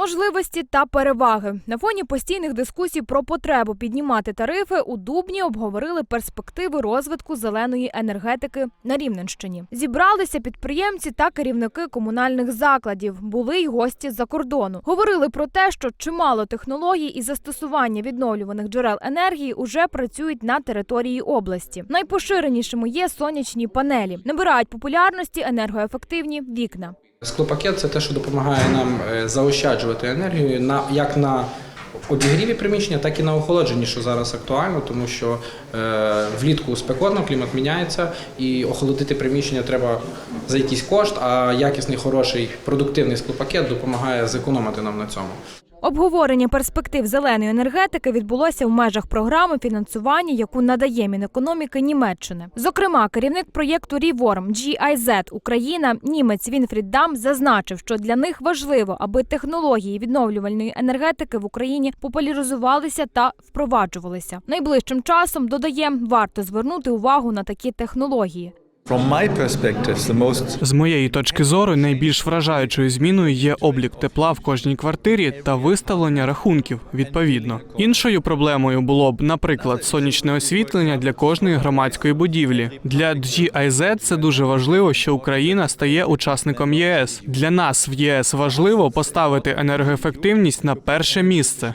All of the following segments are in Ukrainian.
Можливості та переваги на фоні постійних дискусій про потребу піднімати тарифи у Дубні обговорили перспективи розвитку зеленої енергетики на Рівненщині. Зібралися підприємці та керівники комунальних закладів. Були й гості з-за кордону. Говорили про те, що чимало технологій і застосування відновлюваних джерел енергії уже працюють на території області. Найпоширенішими є сонячні панелі. Набирають популярності енергоефективні вікна. Склопакет це те, що допомагає нам е, заощаджувати енергію на як на обігріві приміщення, так і на охолодженні, що зараз актуально, тому що е, влітку спекотно, клімат міняється, і охолодити приміщення треба за якийсь кошт, а якісний, хороший, продуктивний склопакет допомагає зекономити нам на цьому. Обговорення перспектив зеленої енергетики відбулося в межах програми фінансування, яку надає Мінекономіки Німеччини. Зокрема, керівник проєкту Reform GIZ Україна німець Вінфрід Дам зазначив, що для них важливо, аби технології відновлювальної енергетики в Україні популяризувалися та впроваджувалися. Найближчим часом додає, варто звернути увагу на такі технології. З моєї точки зору, найбільш вражаючою зміною є облік тепла в кожній квартирі та виставлення рахунків відповідно. Іншою проблемою було б, наприклад, сонячне освітлення для кожної громадської будівлі. Для GIZ це дуже важливо, що Україна стає учасником ЄС. Для нас в ЄС важливо поставити енергоефективність на перше місце.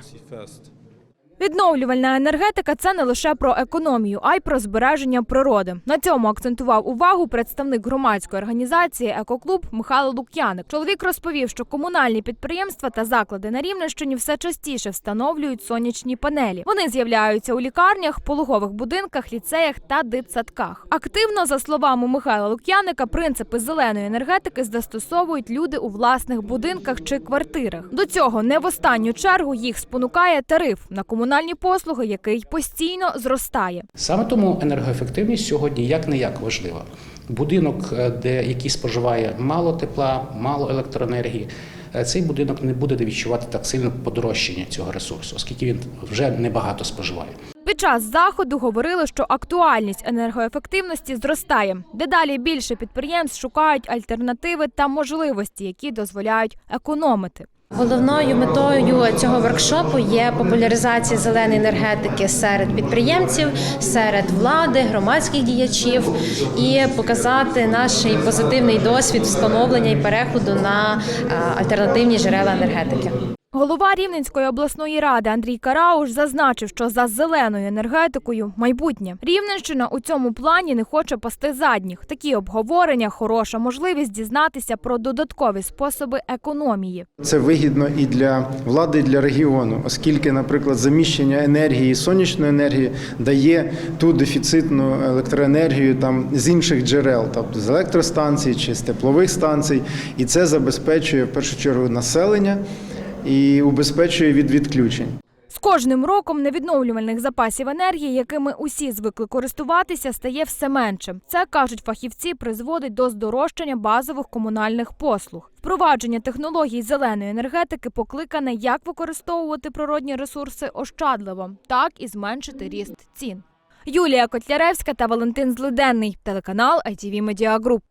Відновлювальна енергетика це не лише про економію, а й про збереження природи. На цьому акцентував увагу представник громадської організації Екоклуб Михайло Лук'яник. Чоловік розповів, що комунальні підприємства та заклади на Рівненщині все частіше встановлюють сонячні панелі. Вони з'являються у лікарнях, пологових будинках, ліцеях та дитсадках. Активно, за словами Михайла Лук'яника, принципи зеленої енергетики застосовують люди у власних будинках чи квартирах. До цього не в останню чергу їх спонукає тариф на комунальні послуги, який постійно зростає. Саме тому енергоефективність сьогодні як не як важлива. Будинок, е, де який споживає мало тепла, мало електроенергії, е, цей будинок не буде відчувати так сильно подорожчання цього ресурсу, оскільки він вже небагато споживає. Під час заходу говорили, що актуальність енергоефективності зростає. Дедалі більше підприємств шукають альтернативи та можливості, які дозволяють економити. Головною метою цього воркшопу є популяризація зеленої енергетики серед підприємців, серед влади, громадських діячів і показати наш позитивний досвід встановлення і переходу на е, альтернативні джерела енергетики. Голова Рівненської обласної ради Андрій Карауш зазначив, що за зеленою енергетикою майбутнє Рівненщина у цьому плані не хоче пасти задніх. Такі обговорення хороша можливість дізнатися про додаткові способи економії. Це вигідно і для влади, і для регіону, оскільки, наприклад, заміщення енергії, сонячної енергії дає ту дефіцитну електроенергію там з інших джерел, тобто з електростанцій чи з теплових станцій, і це забезпечує в першу чергу населення і убезпечує від відключень. З кожним роком невідновлювальних запасів енергії, якими усі звикли користуватися, стає все менше. Це кажуть фахівці, призводить до здорожчання базових комунальних послуг. Впровадження технологій зеленої енергетики покликане як використовувати природні ресурси ощадливо, так і зменшити ріст цін. Юлія Котляревська та Валентин Злиденний, телеканал ITV Media Group.